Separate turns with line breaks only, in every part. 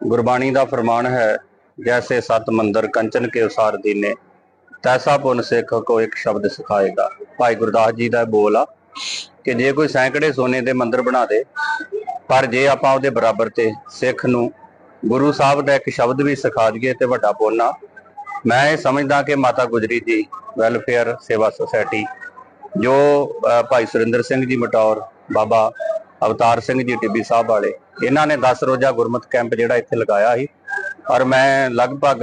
ਗੁਰਬਾਣੀ ਦਾ ਫਰਮਾਨ ਹੈ, ਜੈਸੇ ਸਤ ਮੰਦਰ ਕੰਚਨ ਕੇ ਉਸਾਰ ਦੀਨੇ, ਤੈਸਾ ਪੁੰਨ ਸਿੱਖ ਕੋ ਇੱਕ ਸ਼ਬਦ ਸਿਖਾਏਗਾ। ਭਾਈ ਗੁਰਦਾਸ ਜੀ ਦਾ ਬੋਲ ਆ ਕਿ ਜੇ ਕੋਈ ਸੈਂਕੜੇ ਸੋਨੇ ਦੇ ਮੰਦਰ ਬਣਾ ਦੇ, ਪਰ ਜੇ ਆਪਾਂ ਉਹਦੇ ਬਰਾਬਰ ਤੇ ਸਿੱਖ ਨੂੰ ਗੁਰੂ ਸਾਹਿਬ ਦਾ ਇੱਕ ਸ਼ਬਦ ਵੀ ਸਿਖਾ ਦਈਏ ਤੇ ਵੱਡਾ ਪੁੰਨ ਆ। ਮੈਂ ਇਹ ਸਮਝਦਾ ਕਿ ਮਾਤਾ ਗੁਜਰੀ ਜੀ, ਵੈਲਫੇਅਰ ਸੇਵਾ ਸੁਸਾਇਟੀ, ਜੋ ਭਾਈ ਸੁਰਿੰਦਰ ਸਿੰਘ ਜੀ ਮਟੌਰ, ਬਾਬਾ ਅਵਤਾਰ ਸਿੰਘ ਜੀ ਟਿੱਬੀ ਸਾਹਿਬ ਵਾਲੇ ਇਹਨਾਂ ਨੇ 10 ਰੋਜ਼ਾ ਗੁਰਮਤ ਕੈਂਪ ਜਿਹੜਾ ਇੱਥੇ ਲਗਾਇਆ ਸੀ। ਔਰ ਮੈਂ ਲਗਭਗ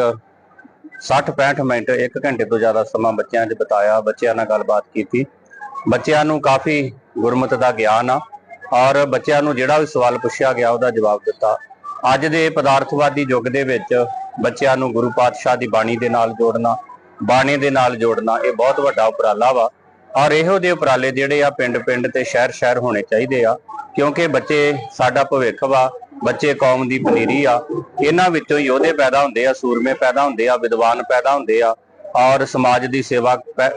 60-65 ਮਿੰਟ 1 ਘੰਟੇ ਤੋਂ ਜ਼ਿਆਦਾ ਸਮਾਂ ਬੱਚਿਆਂ 'ਚ ਬਿਤਾਇਆ, ਬੱਚਿਆਂ ਨਾਲ ਗੱਲਬਾਤ ਕੀਤੀ। ਬੱਚਿਆਂ ਨੂੰ ਕਾਫੀ ਗੁਰਮਤ ਦਾ ਗਿਆਨ ਆ ਔਰ ਬੱਚਿਆਂ ਨੂੰ ਜਿਹੜਾ ਵੀ ਸਵਾਲ ਪੁੱਛਿਆ ਗਿਆ ਉਹਦਾ ਜਵਾਬ ਦਿੱਤਾ। ਅੱਜ ਦੇ ਪਦਾਰਥਵਾਦੀ ਯੁੱਗ ਦੇ ਵਿੱਚ ਬੱਚਿਆਂ ਨੂੰ ਗੁਰੂ ਪਾਤਸ਼ਾਹ ਦੀ ਬਾਣੀ ਦੇ ਨਾਲ ਜੋੜਨਾ, ਬਾਣੀ ਦੇ ਨਾਲ ਜੋੜਨਾ ਇਹ ਬਹੁਤ ਵੱਡਾ ਉਪਰਾਲਾ ਵਾ। ਔਰ ਇਹੋ ਜਿਹੇ ਉਪਰਾਲੇ ਜਿਹੜੇ ਆ ਪਿੰਡ-ਪਿੰਡ ਤੇ ਸ਼ਹਿਰ-ਸ਼ਹਿਰ ਹੋਣੇ ਚਾਹੀਦੇ ਆ, ਕਿਉਂਕਿ ਬੱਚੇ ਸਾਡਾ ਭਵਿੱਖ ਵਾ, ਬੱਚੇ ਕੌਮ ਦੀ ਪਨੀਰੀ ਆ, ਇਹਨਾਂ ਵਿੱਚੋਂ ਯੋਧੇ ਪੈਦਾ ਹੁੰਦੇ ਆ, ਸੂਰਮੇ ਪੈਦਾ ਹੁੰਦੇ ਆ, ਵਿਦਵਾਨ ਪੈਦਾ ਹੁੰਦੇ ਆ, ਔਰ ਸਮਾਜ ਦੀ ਸੇਵਾ ਪੈ-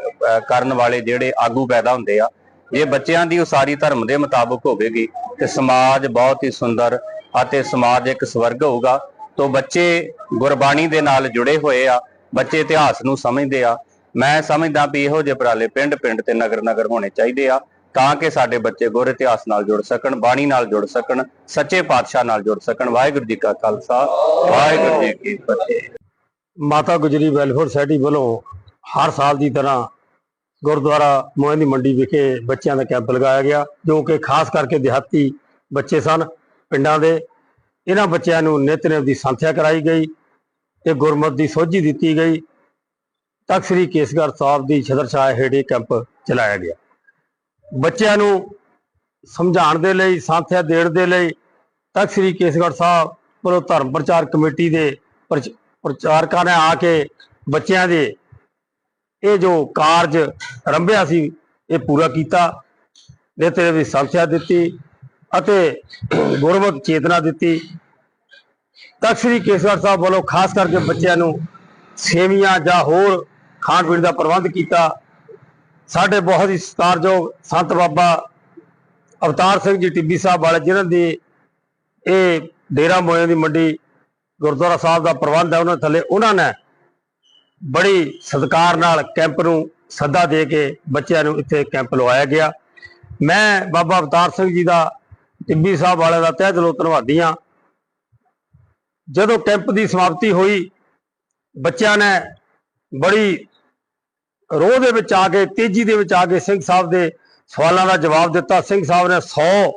ਕਰਨ ਵਾਲੇ ਜਿਹੜੇ ਆਗੂ ਪੈਦਾ ਹੁੰਦੇ ਆ, ਜੇ ਬੱਚਿਆਂ ਦੀ ਉਸਾਰੀ ਧਰਮ ਦੇ ਮੁਤਾਬਕ ਹੋਵੇਗੀ ਤੇ ਸਮਾਜ ਬਹੁਤ ਹੀ ਸੁੰਦਰ ਅਤੇ ਸਮਾਜ ਇੱਕ ਸਵਰਗ ਹੋਊਗਾ, ਤੋਂ ਬੱਚੇ ਗੁਰਬਾਣੀ ਦੇ ਨਾਲ ਜੁੜੇ ਹੋਏ ਆ, ਬੱਚੇ ਇਤਿਹਾਸ ਨੂੰ ਸਮਝਦੇ ਆ ਮੈਂ ਸਮਝਦਾ ਵੀ ਇਹੋ ਜਿਹੇ ਉਪਰਾਲੇ ਪਿੰਡ ਪਿੰਡ ਤੇ ਨਗਰ ਨਗਰ ਹੋਣੇ ਚਾਹੀਦੇ ਆ, ਤਾਂ ਕਿ ਸਾਡੇ ਬੱਚੇ ਗੁਰ ਇਤਿਹਾਸ ਨਾਲ ਜੁੜ ਸਕਣ, ਬਾਣੀ ਨਾਲ ਜੁੜ ਸਕਣ, ਸੱਚੇ ਪਾਤਸ਼ਾਹ ਨਾਲ ਜੁੜ ਸਕਣ। ਵਾਹਿਗੁਰੂ ਜੀ ਕਾ ਖਾਲਸਾ, ਵਾਹਿਗੁਰੂ ਜੀ ਕੀ ਫਤਿਹ।
ਮਾਤਾ ਗੁਜਰੀ ਵੈਲਫੇਅਰ ਸੋਸਾਇਟੀ ਵੱਲੋਂ ਹਰ ਸਾਲ ਦੀ ਤਰ੍ਹਾਂ ਗੁਰਦੁਆਰਾ ਮੋਹਨ ਦੀ ਮੰਡੀ ਵਿਖੇ ਬੱਚਿਆਂ ਦਾ ਕੈਂਪ ਲਗਾਇਆ ਗਿਆ, ਜੋ ਕਿ ਖਾਸ ਕਰਕੇ ਦਿਹਾਤੀ ਬੱਚੇ ਸਨ ਪਿੰਡਾਂ ਦੇ। ਇਹਨਾਂ ਬੱਚਿਆਂ ਨੂੰ ਨਿਤਨੇਮ ਦੀ ਸੰਥਿਆ ਕਰਾਈ ਗਈ, ਤੇ ਗੁਰਮਤ ਦੀ ਸੋਝੀ ਦਿੱਤੀ ਗਈ। ਤਖਤ ਸ੍ਰੀ ਕੇਸਗੜ੍ਹ ਸਾਹਿਬ ਦੀ ਛਤਰ ਛਾਇਆ ਹੇਠ ਇਹ ਕੈਂਪ ਚਲਾਇਆ ਗਿਆ। ਬੱਚਿਆਂ ਨੂੰ ਸਮਝਾਉਣ ਦੇ ਲਈ, ਸੰਥਿਆ ਦੇਣ ਦੇ ਲਈ ਤਖਤ ਸ੍ਰੀ ਕੇਸਗੜ੍ਹ ਸਾਹਿਬ ਵੱਲੋਂ ਧਰਮ ਪ੍ਰਚਾਰ ਕਮੇਟੀ ਦੇ ਪ੍ਰਚਾਰਕਾਂ ਨੇ ਆ ਕੇ ਬੱਚਿਆਂ ਦੇ ਇਹ ਜੋ ਕਾਰਜ ਰੰਭਿਆ ਸੀ, ਇਹ ਪੂਰਾ ਕੀਤਾ, ਨਿਤੇ ਦੀ ਸੰਥਿਆ ਦਿੱਤੀ ਅਤੇ ਗੁਰਮਤਿ ਚੇਤਨਾ ਦਿੱਤੀ। ਤਖਤ ਸ੍ਰੀ ਕੇਸਗੜ੍ਹ ਸਾਹਿਬ ਵੱਲੋਂ ਖਾਸ ਕਰਕੇ ਬੱਚਿਆਂ ਨੂੰ ਸੇਵੀਆਂ ਜਾਂ ਹੋਰ ਖਾਣ ਪੀਣ ਦਾ ਪ੍ਰਬੰਧ ਕੀਤਾ। ਸਾਡੇ ਬਹੁਤ ਹੀ ਸਤਿਕਾਰਯੋਗ ਸੰਤ ਬਾਬਾ ਅਵਤਾਰ ਸਿੰਘ ਜੀ ਟਿੱਬੀ ਸਾਹਿਬ ਵਾਲੇ, ਜਿਨ੍ਹਾਂ ਦੀ ਇਹ ਡੇਰਾ ਮੋਇਆਂ ਦੀ ਮੰਡੀ ਗੁਰਦੁਆਰਾ ਸਾਹਿਬ ਦਾ ਪ੍ਰਬੰਧ ਹੈ, ਉਹਨਾਂ ਥੱਲੇ ਉਹਨਾਂ ਨੇ ਬੜੀ ਸਤਿਕਾਰ ਨਾਲ ਕੈਂਪ ਨੂੰ ਸੱਦਾ ਦੇ ਕੇ ਬੱਚਿਆਂ ਨੂੰ ਇੱਥੇ ਕੈਂਪ ਲਵਾਇਆ ਗਿਆ। ਮੈਂ ਬਾਬਾ ਅਵਤਾਰ ਸਿੰਘ ਜੀ ਦਾ, ਟਿੱਬੀ ਸਾਹਿਬ ਵਾਲੇ ਦਾ ਤਹਿ ਦਿਲੋਂ ਧੰਨਵਾਦੀ ਹਾਂ। ਜਦੋਂ ਕੈਂਪ ਦੀ ਸਮਾਪਤੀ ਹੋਈ, ਬੱਚਿਆਂ ਨੇ ਬੜੀ ਰੋਹ ਦੇ ਵਿੱਚ ਆ ਕੇ, ਤੇਜ਼ੀ ਦੇ ਵਿੱਚ ਆ ਕੇ ਸਿੰਘ ਸਾਹਿਬ ਦੇ ਸਵਾਲਾਂ ਦਾ ਜਵਾਬ ਦਿੱਤਾ। ਸਿੰਘ ਸਾਹਿਬ ਨੇ 100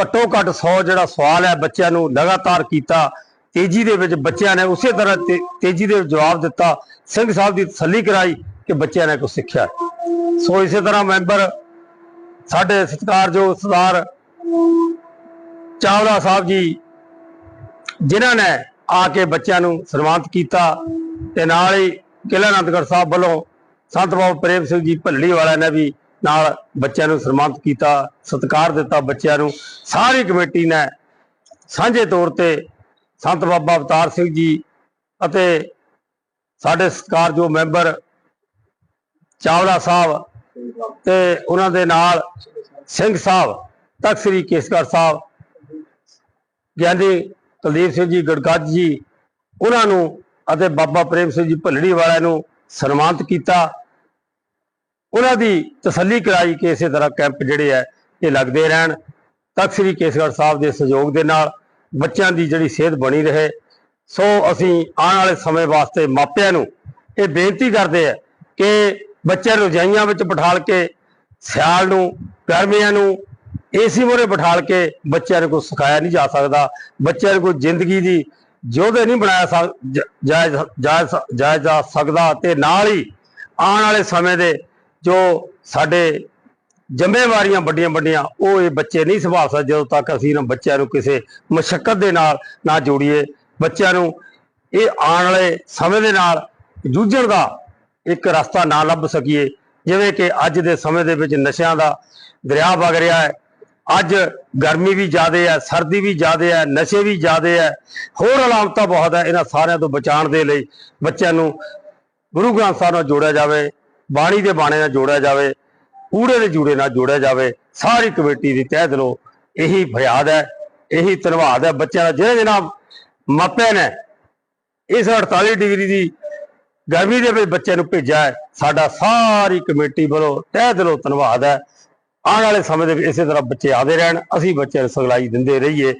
ਘੱਟੋ ਘੱਟ 100 ਜਿਹੜਾ ਸਵਾਲ ਹੈ ਬੱਚਿਆਂ ਨੂੰ ਲਗਾਤਾਰ ਕੀਤਾ। ਤੇਜ਼ੀ ਦੇ ਵਿੱਚ ਬੱਚਿਆਂ ਨੇ ਉਸੇ ਤਰ੍ਹਾਂ ਤੇ- ਤੇਜ਼ੀ ਦੇ ਜਵਾਬ ਦਿੱਤਾ। ਸਿੰਘ ਸਾਹਿਬ ਦੀ ਤਸੱਲੀ ਕਰਾਈ ਕਿ ਬੱਚਿਆਂ ਨੇ ਕੁਝ ਸਿੱਖਿਆ ਸੋ ਇਸੇ ਤਰ੍ਹਾਂ ਮੈਂਬਰ ਸਾਡੇ ਸਤਿਕਾਰਯੋਗ ਸਰਦਾਰ ਚਾਵਲਾ ਸਾਹਿਬ ਜੀ, ਜਿਨ੍ਹਾਂ ਨੇ ਆ ਕੇ ਬੱਚਿਆਂ ਨੂੰ ਸਨਮਾਨਿਤ ਕੀਤਾ ਤੇ ਨਾਲ ਹੀ ਕਿਲ੍ਹਾ ਅਨੰਦਗੜ੍ਹ ਸਾਹਿਬ ਵੱਲੋਂ ਸੰਤ ਬਾਬਾ ਪ੍ਰੇਮ ਸਿੰਘ ਜੀ ਭੱਲੜੀ ਵਾਲਿਆਂ ਨੇ ਵੀ ਨਾਲ ਬੱਚਿਆਂ ਨੂੰ ਸਨਮਾਨਿਤ ਕੀਤਾ, ਸਤਿਕਾਰ ਦਿੱਤਾ ਬੱਚਿਆਂ ਨੂੰ। ਸਾਰੀ ਕਮੇਟੀ ਨੇ ਸਾਂਝੇ ਤੌਰ ਤੇ ਸੰਤ ਬਾਬਾ ਅਵਤਾਰ ਸਿੰਘ ਜੀ ਅਤੇ ਸਾਡੇ ਸਤਿਕਾਰਯੋਗ ਮੈਂਬਰ ਚਾਵਲਾ ਸਾਹਿਬ ਤੇ ਉਹਨਾਂ ਦੇ ਨਾਲ ਸਿੰਘ ਸਾਹਿਬ, ਤਖਤ ਸ੍ਰੀ ਕੇਸਗੜ੍ਹ ਸਾਹਿਬ, ਗਿਆਨੀ ਕੁਲਦੀਪ ਸਿੰਘ ਜੀ, ਗੜਗੱਜ ਜੀ, ਉਹਨਾਂ ਨੂੰ ਅਤੇ ਬਾਬਾ ਪ੍ਰੇਮ ਸਿੰਘ ਜੀ ਭੱਲੜੀ ਵਾਲਿਆਂ ਨੂੰ ਸਨਮਾਨਿਤ ਕੀਤਾ। ਉਹਨਾਂ ਦੀ ਤਸੱਲੀ ਕਰਾਈ ਕਿ ਇਸੇ ਤਰ੍ਹਾਂ ਕੈਂਪ ਜਿਹੜੇ ਆ, ਇਹ ਲੱਗਦੇ ਰਹਿਣ। ਤਖਤ ਸ੍ਰੀ ਕੇਸਗੜ੍ਹ ਸਾਹਿਬ ਦੇ ਸਹਿਯੋਗ ਦੇ ਨਾਲ ਬੱਚਿਆਂ ਦੀ ਜਿਹੜੀ ਸਿਹਤ ਬਣੀ ਰਹੇ। ਸੋ ਅਸੀਂ ਆਉਣ ਵਾਲੇ ਸਮੇਂ ਵਾਸਤੇ ਮਾਪਿਆਂ ਨੂੰ ਇਹ ਬੇਨਤੀ ਕਰਦੇ ਆ ਕਿ ਬੱਚਿਆਂ ਨੂੰ ਰਜਾਈਆਂ ਵਿੱਚ ਬਿਠਾਲ ਕੇ, ਸਿਆਲ ਨੂੰ ਗਰਮੀਆਂ ਨੂੰ, ਏਸੀ ਮੋਰੇ ਬਿਠਾਲ ਕੇ ਬੱਚਿਆਂ ਨੂੰ ਕੋਈ ਸਿਖਾਇਆ ਨਹੀਂ ਜਾ ਸਕਦਾ। ਬੱਚਿਆਂ ਨੂੰ ਕੋਈ ਜ਼ਿੰਦਗੀ ਦੀ ਯੋਧੇ ਨਹੀਂ ਬਣਾਇਆ ਸਕ- ਜਾ ਸਕਦਾ ਤੇ ਨਾਲ ਹੀ ਆਉਣ ਵਾਲੇ ਸਮੇਂ ਦੇ ਜੋ ਸਾਡੇ ਜ਼ਿੰਮੇਵਾਰੀਆਂ ਵੱਡੀਆਂ ਵੱਡੀਆਂ, ਉਹ ਇਹ ਬੱਚੇ ਨਹੀਂ ਸੰਭਾਲ ਸਕਦੇ ਜਦੋਂ ਤੱਕ ਅਸੀਂ ਇਹਨਾਂ ਬੱਚਿਆਂ ਨੂੰ ਕਿਸੇ ਮੁਸ਼ਕਲ ਦੇ ਨਾਲ ਨਾ ਜੋੜੀਏ। ਬੱਚਿਆਂ ਨੂੰ ਇਹ ਆਉਣ ਵਾਲੇ ਸਮੇਂ ਦੇ ਨਾਲ ਜੂਝਣ ਦਾ ਇੱਕ ਰਸਤਾ ਨਾ ਲੱਭ ਸਕੀਏ। ਜਿਵੇਂ ਕਿ ਅੱਜ ਦੇ ਸਮੇਂ ਦੇ ਵਿੱਚ ਨਸ਼ਿਆਂ ਦਾ ਦਰਿਆ ਵਗ ਰਿਹਾ ਹੈ। ਅੱਜ ਗਰਮੀ ਵੀ ਜ਼ਿਆਦੇ ਹੈ ਸਰਦੀ ਵੀ ਜ਼ਿਆਦੇ ਹੈ ਨਸ਼ੇ ਵੀ ਜ਼ਿਆਦੇ ਹੈ ਹੋਰ ਅਲਾਮਤਾਂ ਬਹੁਤ ਹੈ ਇਹਨਾਂ ਸਾਰਿਆਂ ਤੋਂ ਬਚਾਉਣ ਦੇ ਲਈ ਬੱਚਿਆਂ ਨੂੰ ਗੁਰੂ ਗ੍ਰੰਥ ਸਾਹਿਬ ਨਾਲ ਜੋੜਿਆ ਜਾਵੇ, ਬਾਣੀ ਦੇ ਬਾਣੇ ਨਾਲ ਜੋੜਿਆ ਜਾਵੇ, ਕੂੜੇ ਦੇ ਜੂੜੇ ਨਾਲ ਜੋੜਿਆ ਜਾਵੇ, ਸਾਰੀ ਕਮੇਟੀ ਦੀ ਤਹਿ ਦਿਲੋਂ ਇਹੀ ਫਰਿਆਦ ਹੈ, ਇਹੀ ਧੰਨਵਾਦ ਹੈ ਬੱਚਿਆਂ ਦਾ। ਜਿਹਨਾਂ ਜਿਹਨਾਂ ਮਾਪਿਆਂ ਨੇ ਇਸ 48 ਡਿਗਰੀ ਦੀ ਗਰਮੀ ਦੇ ਵਿੱਚ ਬੱਚੇ ਨੂੰ ਭੇਜਿਆ ਹੈ, ਸਾਡਾ ਸਾਰੀ ਕਮੇਟੀ ਵੱਲੋਂ ਤਹਿ ਦਿਲੋਂ ਧੰਨਵਾਦ ਹੈ। ਆਉਣ ਵਾਲੇ ਸਮੇਂ ਦੇ ਵਿੱਚ ਇਸੇ ਤਰ੍ਹਾਂ ਬੱਚੇ ਆਦੇ ਰਹਿਣ, ਅਸੀਂ ਬੱਚਿਆਂ ਨੂੰ ਸਿਖਲਾਈ ਦਿੰਦੇ ਰਹੀਏ।